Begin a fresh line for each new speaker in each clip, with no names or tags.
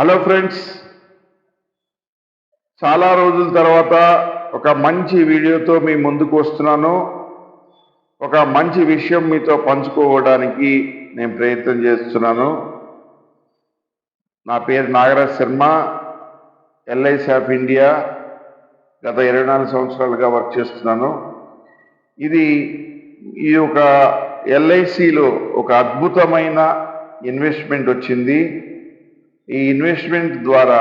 Hello friends. చాలా రోజుల తర్వాత ఒక మంచి వీడియోతో మీ ముందుకు వస్తున్నాను. ఒక మంచి విషయం మీతో పంచుకోవడానికి నేను ప్రయత్నం చేస్తున్నాను. నా పేరు Nagaraj Sharma LIC of India గత ఇరవై నాలుగు సంవత్సరాలుగా వర్క్ చేస్తున్నాను. ఇది ఈ ఒక ఎల్ఐసిలో ఒక అద్భుతమైన ఇన్వెస్ట్మెంట్ వచ్చింది. ఈ ఇన్వెస్ట్మెంట్ ద్వారా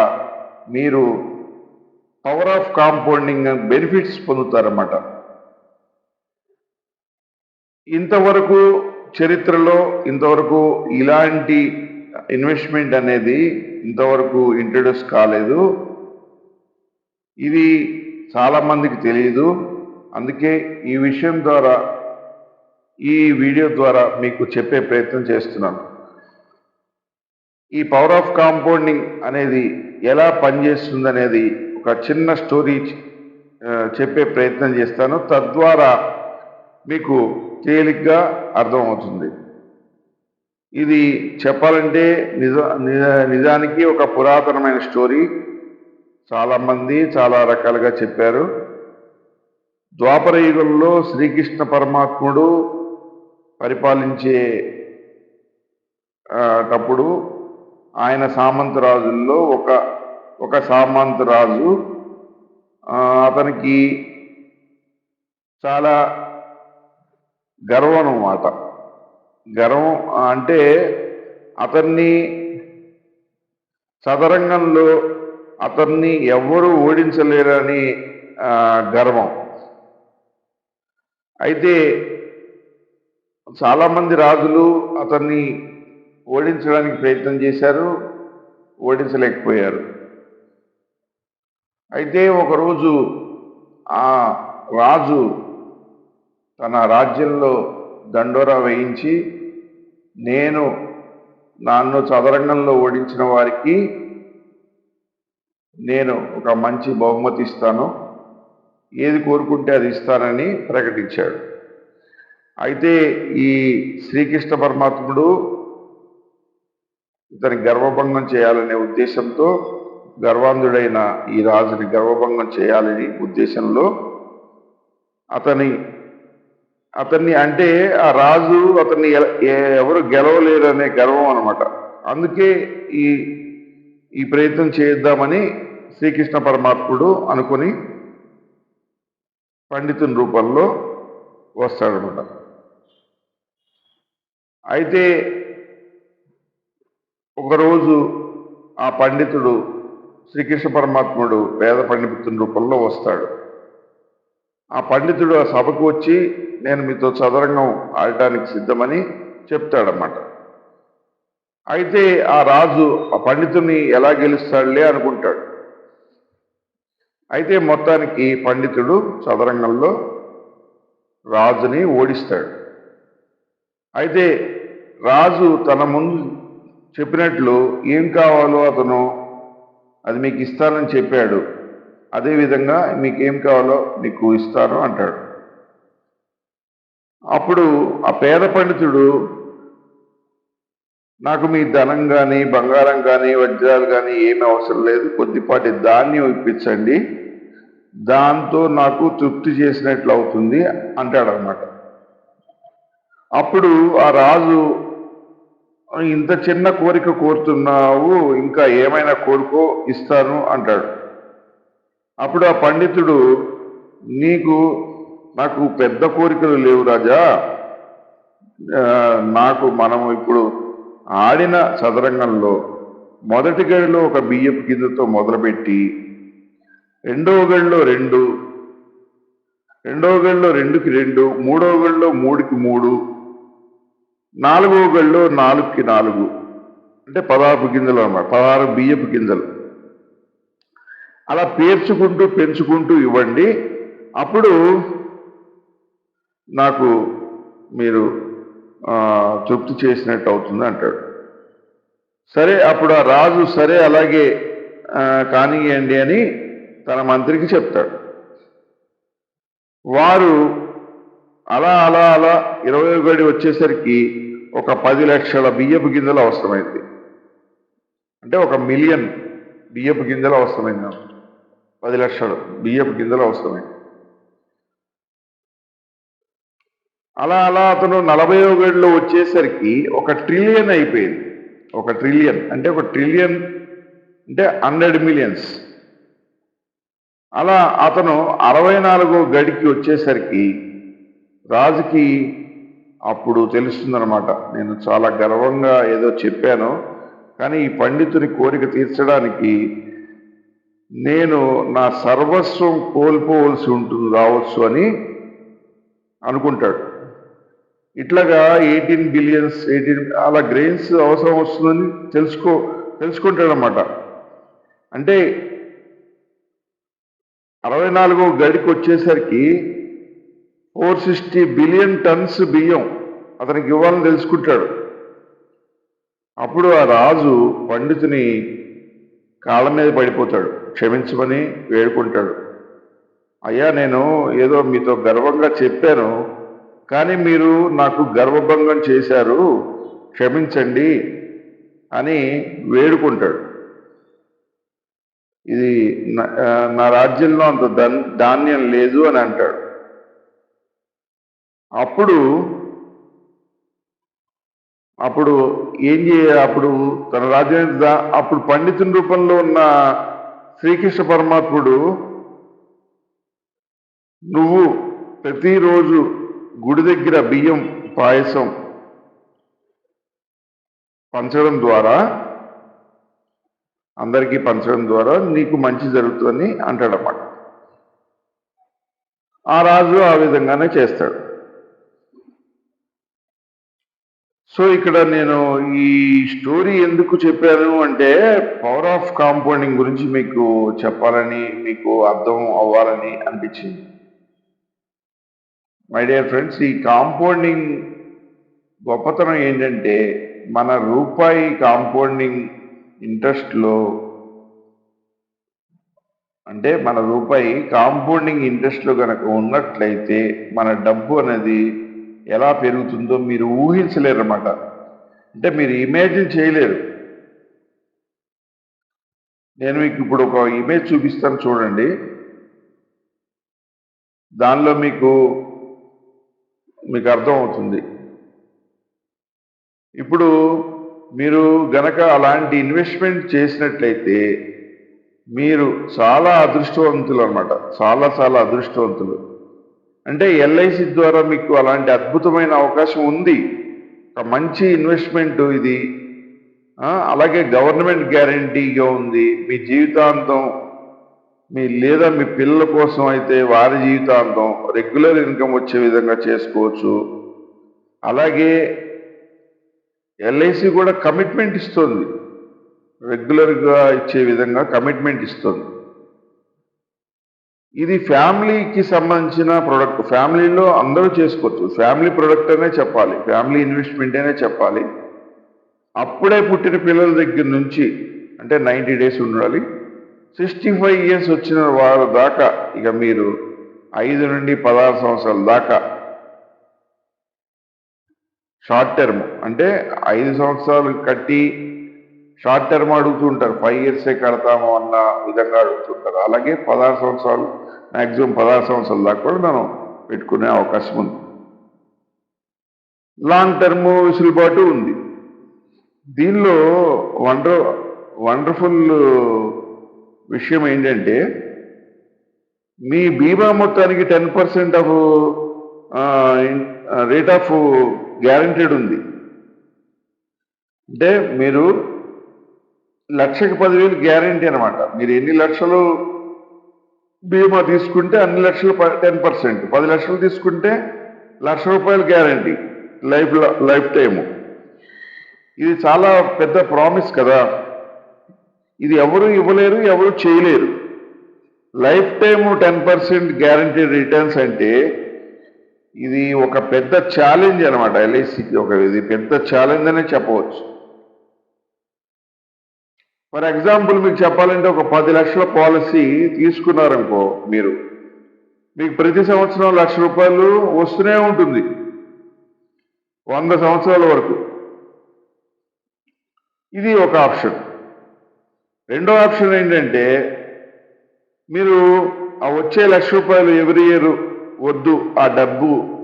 మీరు పవర్ ఆఫ్ కాంపౌండింగ్ బెనిఫిట్స్ పొందుతారన్నమాట. ఇంతవరకు చరిత్రలో ఇంతవరకు ఇలాంటి ఇన్వెస్ట్మెంట్ అనేది ఇంతవరకు ఇంట్రడ్యూస్ కాలేదు. ఇది చాలామందికి తెలియదు అందుకే ఈ విషయం ద్వారా ఈ వీడియో ద్వారా మీకు చెప్పే ప్రయత్నం చేస్తున్నాను. ఈ పవర్ ఆఫ్ కాంపౌండింగ్ అనేది ఎలా పనిచేస్తుంది అనేది ఒక చిన్న స్టోరీ చెప్పే ప్రయత్నం చేస్తాను. తద్వారా మీకు తేలిగ్గా అర్థమవుతుంది. ఇది చెప్పాలంటే నిజ నిజానికి ఒక పురాతనమైన స్టోరీ చాలామంది చాలా రకాలుగా చెప్పారు. ద్వాపర యుగంలో శ్రీకృష్ణ పరమాత్ముడు పరిపాలించే టప్పుడు ఆయన సామంతరాజుల్లో ఒక ఒక సామంతరాజు. అతనికి చాలా గర్వం అన్నమాట. గర్వం అంటే అతన్ని చదరంగంలో అతన్ని ఎవ్వరూ ఓడించలేరని గర్వం. అయితే చాలామంది రాజులు అతన్ని ఓడించడానికి ప్రయత్నం చేశారు ఓడించలేకపోయారు. అయితే ఒకరోజు ఆ రాజు తన రాజ్యంలో దండోరా వేయించి నేను నన్ను చదరంగంలో ఓడించిన వారికి నేను ఒక మంచి బహుమతి ఇస్తాను. ఏది కోరుకుంటే అది ఇస్తానని ప్రకటించాడు. అయితే ఈ శ్రీకృష్ణ పరమాత్ముడు ఇతని గర్వభంగం చేయాలనే ఉద్దేశంతో గర్వాంధుడైన ఈ రాజుని గర్వభంగం చేయాలని ఉద్దేశంలో అతని అతన్ని అంటే ఆ రాజు అతన్ని ఎవరు గెలవలేరు ఎవరు గెలవలేరనే గర్వం అనమాట అందుకే ఈ ఈ ప్రయత్నం చేద్దామని శ్రీకృష్ణ పరమాత్ముడు అనుకుని పండితుని రూపంలో వస్తాడనమాట అయితే ఒకరోజు ఆ పండితుడు శ్రీకృష్ణ పరమాత్ముడు వేద పండితుని రూపంలో వస్తాడు. ఆ పండితుడు ఆ సభకు వచ్చి నేను మీతో చదరంగం ఆడటానికి సిద్ధమని చెప్తాడన్నమాట. అయితే ఆ రాజు ఆ పండితుని ఎలా గెలుస్తాడులే అనుకుంటాడు. అయితే మొత్తానికి పండితుడు చదరంగంలో రాజుని ఓడిస్తాడు. అయితే రాజు తన ముందు చెప్పినట్లు ఏం కావాలో అతను అది మీకు ఇస్తానని చెప్పాడు. అదేవిధంగా మీకు ఏం కావాలో మీకు ఇస్తాను అంటాడు. అప్పుడు ఆ పేద పండితుడు నాకు మీ ధనం కానీ బంగారం కానీ వజ్రాలు కానీ ఏమి అవసరం లేదు. కొద్దిపాటి ధాన్యం ఇప్పించండి. దాంతో నాకు తృప్తి చేసినట్లు అవుతుంది అంటాడనమాట అప్పుడు ఆ రాజు ఇంత చిన్న కోరిక కోరుతున్నావు ఇంకా ఏమైనా కోరుకో ఇస్తాను అంటాడు. అప్పుడు ఆ పండితుడు నీకు నాకు పెద్ద కోరికలు లేవు రాజా. నాకు మనం ఇప్పుడు ఆడిన చదరంగంలో మొదటి గడిలో ఒక బియ్యపు గిన్నెతో మొదలుపెట్టి రెండవ గడిలో రెండు రెండవ గడిలో రెండుకి రెండు మూడవ గడిలో మూడుకి మూడు నాలుగో గళ్ళు నాలుగుకి నాలుగు. అంటే పదహారు గింజలు అన్నమాట. పదహారు బియ్యపు గింజలు. అలా పేర్చుకుంటూ పెంచుకుంటూ ఇవ్వండి. అప్పుడు నాకు మీరు తృప్తి చేసినట్టు అవుతుంది అంటాడు. సరే అప్పుడు ఆ రాజు సరే అలాగే కానియండి అని తన మంత్రికి చెప్తాడు. వారు అలా అలా అలా ఇరవై ఒకటి వచ్చేసరికి ఒక పది లక్షల బియ్యపు గింజలు అవసరమైంది. అంటే ఒక మిలియన్ బియ్యపు గింజలు అవసరమైంది నాకు. పది లక్షలు బియ్యపు గింజలు అవసరమైంది. అలా అలా అతను నలభై ఒకటిలో వచ్చేసరికి ఒక ట్రిలియన్ అయిపోయింది. ఒక ట్రిలియన్ అంటే ఒక ట్రిలియన్ అంటే హండ్రెడ్ మిలియన్స్. అలా అతను అరవై నాలుగో గడికి వచ్చేసరికి రాజుకి అప్పుడు తెలుస్తుందనమాట నేను చాలా గర్వంగా ఏదో చెప్పాను కానీ ఈ పండితుని కోరిక తీర్చడానికి నేను నా సర్వస్వం కోల్పోవలసి ఉంటుంది రావచ్చు అని అనుకుంటాడు. ఇట్లాగా ఎయిటీన్ బిలియన్స్ ఎయిటీన్ అలా గ్రెయిన్స్ అవసరం వస్తుందని తెలుసుకో తెలుసుకుంటాడనమాట అంటే అరవై నాలుగో గడికి వచ్చేసరికి ఫోర్ సిక్స్టీ బిలియన్ టన్స్ బియ్యం అతనికి ఇవ్వాలని తెలుసుకుంటాడు. అప్పుడు ఆ రాజు పండితుని కాళ్ళ మీద పడిపోతాడు. క్షమించమని వేడుకుంటాడు. అయ్యా నేను ఏదో మీతో గర్వంగా చెప్పాను కానీ మీరు నాకు గర్వభంగం చేశారు క్షమించండి అని వేడుకుంటాడు. ఇది నా- నా రాజ్యంలో అంత ధాన్యం లేదు అని అంటాడు. అప్పుడు అప్పుడు ఏం చేయ అప్పుడు తన రాజ్యం అప్పుడు పండితుని రూపంలో ఉన్న శ్రీకృష్ణ పరమాత్ముడు నువ్వు ప్రతిరోజు గుడి దగ్గర బియ్యం పాయసం పంచడం ద్వారా అందరికీ పంచడం ద్వారా నీకు మంచి జరుగుతుందని అంటాడన్నమాట. ఆ రాజు ఆ విధంగానే చేస్తాడు. సో ఇక్కడ నేను ఈ స్టోరీ ఎందుకు చెప్పాను అంటే పవర్ ఆఫ్ కాంపౌండింగ్ గురించి మీకు చెప్పాలని మీకు అర్థం అవ్వాలని అనిపించింది. మై డియర్ ఫ్రెండ్స్ ఈ కాంపౌండింగ్ గొప్పతనం ఏంటంటే మన రూపాయి కాంపౌండింగ్ ఇంట్రెస్ట్లో అంటే మన రూపాయి కాంపౌండింగ్ ఇంట్రెస్ట్లో కనుక ఉన్నట్లయితే మన డబ్బు అనేది ఎలా పెరుగుతుందో మీరు ఊహించలేరు అన్నమాట అంటే మీరు ఇమేజిన్ చేయలేరు. నేను మీకు ఇప్పుడు ఒక ఇమేజ్ చూపిస్తాను చూడండి. దానిలో మీకు మీకు అర్థమవుతుంది. ఇప్పుడు మీరు గనక అలాంటి ఇన్వెస్ట్మెంట్ చేసినట్లయితే మీరు చాలా అదృష్టవంతులు అనమాట చాలా చాలా అదృష్టవంతులు. అంటే ఎల్ఐసి ద్వారా మీకు అలాంటి అద్భుతమైన అవకాశం ఉంది. ఒక మంచి ఇన్వెస్ట్మెంట్ ఇది. అలాగే గవర్నమెంట్ గ్యారంటీగా ఉంది. మీ జీవితాంతం మీ లేదా మీ పిల్లల కోసం అయితే వారి జీవితాంతం రెగ్యులర్ ఇన్కమ్ వచ్చే విధంగా చేసుకోవచ్చు. అలాగే ఎల్ఐసి కూడా కమిట్మెంట్ ఇస్తుంది. రెగ్యులర్గా ఇచ్చే విధంగా కమిట్మెంట్ ఇస్తుంది. ఇది ఫ్యామిలీకి సంబంధించిన ప్రొడక్ట్. ఫ్యామిలీలో అందరూ చేసుకోవచ్చు. ఫ్యామిలీ ప్రొడక్ట్ అనే చెప్పాలి. ఫ్యామిలీ ఇన్వెస్ట్మెంట్ అనే చెప్పాలి. అప్పుడే పుట్టిన పిల్లల దగ్గర నుంచి అంటే నైంటీ డేస్ ఉండాలి. సిక్స్టీ ఫైవ్ ఇయర్స్ వచ్చిన వారు దాకా ఇక మీరు ఐదు నుండి పదహారు సంవత్సరాల దాకా షార్ట్ టర్మ్ అంటే ఐదు సంవత్సరాలు కట్టి షార్ట్ టర్మ్ అడుగుతుంటారు. ఫైవ్ ఇయర్సే కడతాము అన్న విధంగా అడుగుతుంటారు. అలాగే పదహారు సంవత్సరాలు మ్యాక్సిమం పదహారు సంవత్సరాల దాకా కూడా మనం పెట్టుకునే అవకాశం ఉంది. లాంగ్ టర్మ్ వెసులుబాటు ఉంది. దీనిలో వండర్ వండర్ఫుల్ విషయం ఏంటంటే మీ బీమా మొత్తానికి ten percent of rate of guaranteed ఉంది. అంటే మీరు లక్షకి పదివేలు గ్యారంటీ అనమాట మీరు ఎన్ని లక్షలు బీమా తీసుకుంటే అన్ని లక్షలు టెన్ పర్సెంట్. పది లక్షలు తీసుకుంటే లక్ష రూపాయలు గ్యారంటీ. Life life time. ఇది చాలా పెద్ద ప్రామిస్ కదా. ఇది ఎవరు ఇవ్వలేరు ఎవరు చేయలేరు. Lifetime ten percent guarantee returns అంటే ఇది ఒక పెద్ద ఛాలెంజ్ అనమాట ఎల్ఐసికి ఒక ఇది పెద్ద ఛాలెంజ్ అనే చెప్పవచ్చు. ఫర్ ఎగ్జాంపుల్ మీకు చెప్పాలంటే ఒక పది లక్షల పాలసీ తీసుకున్నారనుకో మీరు. మీకు ప్రతి సంవత్సరం లక్ష రూపాయలు వస్తూనే ఉంటుంది. వంద సంవత్సరాల వరకు. ఇది ఒక ఆప్షన్. రెండో ఆప్షన్ ఏంటంటే మీరు ఆ వచ్చే లక్ష రూపాయలు ఎవరి ఇయర్? వద్దు. ఆ డబ్బు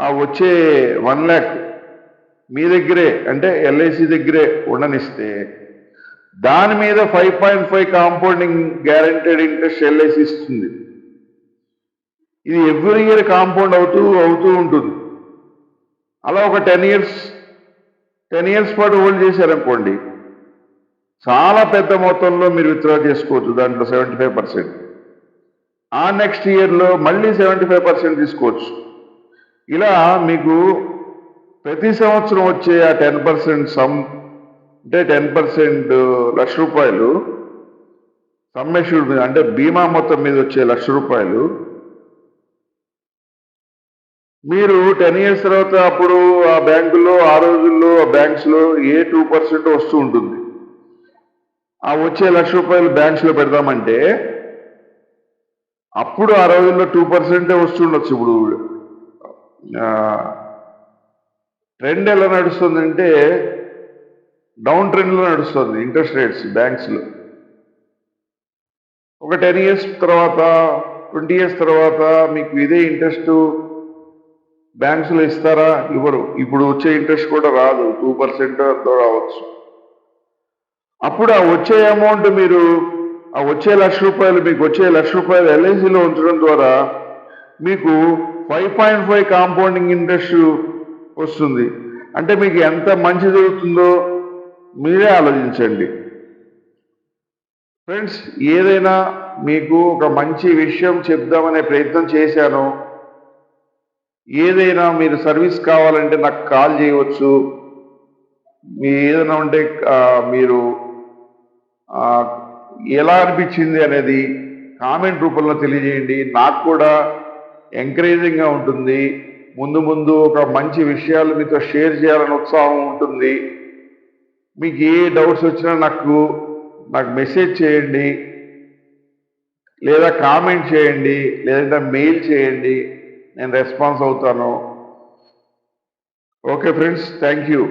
ఆ వచ్చే వన్ ల్యాక్ మీ దగ్గరే అంటే ఎల్ఐసి దగ్గరే ఉండనిస్తే దాని మీద five point five compounding guaranteed interest LIC ఇస్తుంది. ఇది ఎవ్రీ ఇయర్ కాంపౌండ్ అవుతూ అవుతూ ఉంటుంది. అలా ఒక టెన్ ఇయర్స్ టెన్ ఇయర్స్ పాటు హోల్డ్ చేశారనుకోండి చాలా పెద్ద మొత్తంలో మీరు విత్డ్రా చేసుకోవచ్చు దాంట్లో సెవెంటీ ఫైవ్ పర్సెంట్ ఆ నెక్స్ట్ ఇయర్లో మళ్ళీ సెవెంటీ ఫైవ్ పర్సెంట్ తీసుకోవచ్చు. ఇలా మీకు ప్రతి సంవత్సరం వచ్చే ఆ టెన్ పర్సెంట్ సమ్ అంటే టెన్ పర్సెంట్ లక్ష రూపాయలు సమ్మెష్యూడ్ మీద అంటే బీమా మొత్తం మీద వచ్చే లక్ష రూపాయలు. మీరు టెన్ ఇయర్స్ తర్వాత అప్పుడు ఆ బ్యాంకులో ఆ రోజుల్లో ఆ బ్యాంక్స్లో ఏ టూ పర్సెంట్ వస్తూ ఉంటుంది? ఆ వచ్చే లక్ష రూపాయలు బ్యాంక్స్లో పెడదామంటే అప్పుడు ఆ రోజుల్లో టూ పర్సెంటే వస్తుండొచ్చు ఇప్పుడు ట్రెండ్ ఎలా నడుస్తుందంటే డౌన్ ట్రెండ్లో నడుస్తుంది ఇంట్రెస్ట్ రేట్స్ బ్యాంక్స్లో. ఒక టెన్ ఇయర్స్ తర్వాత ట్వంటీ ఇయర్స్ తర్వాత మీకు ఇదే ఇంట్రెస్ట్ బ్యాంక్స్లో ఇస్తారా? ఇవ్వరు. ఇప్పుడు వచ్చే ఇంట్రెస్ట్ కూడా రాదు. టూ పర్సెంట్ ఎంతో రావచ్చు. అప్పుడు ఆ వచ్చే అమౌంట్ మీరు ఆ వచ్చే లక్ష రూపాయలు మీకు వచ్చే లక్ష రూపాయలు ఎల్ఐసిలో ఉంచడం ద్వారా మీకు five point five compounding interest వస్తుంది. అంటే మీకు ఎంత మంచి జరుగుతుందో మీరే ఆలోచించండి. ఫ్రెండ్స్ ఏదైనా మీకు ఒక మంచి విషయం చెప్దామనే ప్రయత్నం చేశాను. ఏదైనా మీరు సర్వీస్ కావాలంటే నాకు కాల్ చేయవచ్చు. మీ ఏదైనా ఉంటే మీరు ఎలా అనిపించింది అనేది కామెంట్ రూపంలో తెలియజేయండి. నాకు కూడా ఎంకరేజింగ్గా ఉంటుంది. ముందు ముందు ఒక మంచి విషయాలు మీతో షేర్ చేయాలని ఉత్సాహం ఉంటుంది. మీకు ఏ డౌట్స్ వచ్చినా నాకు నాకు మెసేజ్ చేయండి. లేదా కామెంట్ చేయండి లేదంటే మెయిల్ చేయండి. నేను రెస్పాన్స్ అవుతాను. Okay friends thank you